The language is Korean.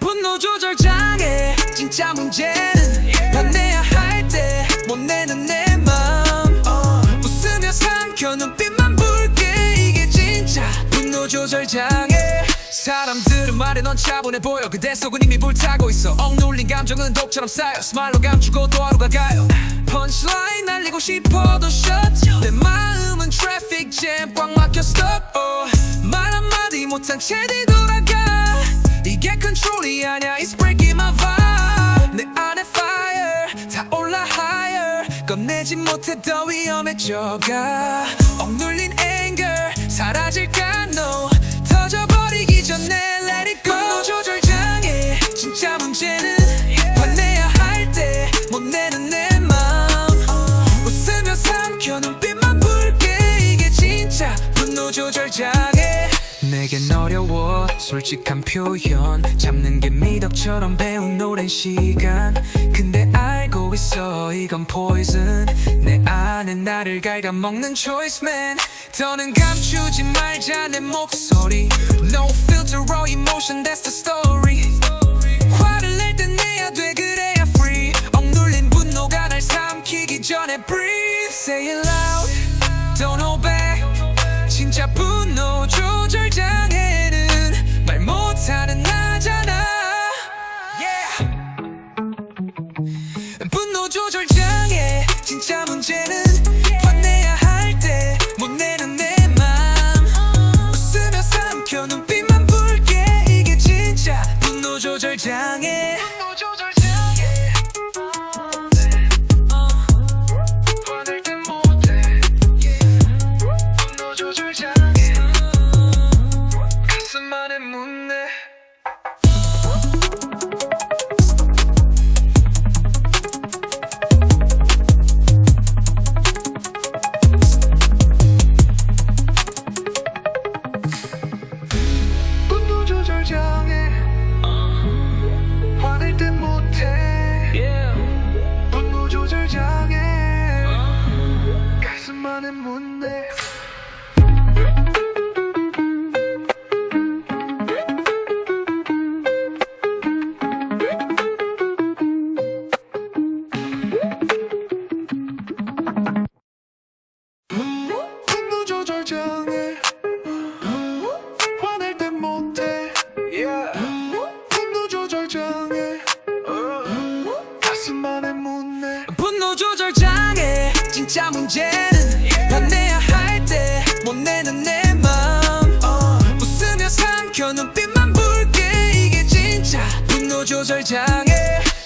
분노 조절 장애. 진짜 문제는 화내야 할 때 못 내는 내 맘. 웃으며 삼켜 눈빛만 붉게. 이게 진짜 분노 조절 장애. 사람들은 말해 넌 차분해 보여. 그대 속은 이미 불타고 있어. 억눌린 감정은 독처럼 쌓여. 스마일로 감추고 또 하루가 가요. 펀치라인 날리고 싶어도 shut. 내 마음은 트래픽 잼꽉 막혀 stop. oh. 말 한마디 못한 채 뒤돌아가 이게 컨트롤이 아냐 It's breaking my vibe. 내 안에 fire. 다 올라 higher. 꺼내지 못해 더 위험해져가. 억눌린 anger. 사라질까? No. 터져버리기 전에 let it go. 분노 조절 장애 진짜 문제는 화내야 할 때 못 내는 내맘 웃으며 삼켜 눈빛만 붉게. 이게 진짜 분노 조절 장애 내겐 어려워 솔직한 표현 잡는 게 미덕처럼 배운 오랜 시간 근데 알고 있어 이건 poison 내 안에 나를 갉아먹는 choice man 더는 감추지 말자 내 목소리 No filter raw emotion that's the story 화를 낼 땐 내야 돼 그래야 free 억눌린 분노가 날 삼키기 전에 breathe Say it loud Don't hold back 진짜 분 장애 안에 묻네 분노 조절 장애 분노 조절 장애 분노 조절 장애 진짜 때 못 내는 내 맘 웃으며 삼켜 눈빛만 붉게 이게 진짜. 분노 조절 장애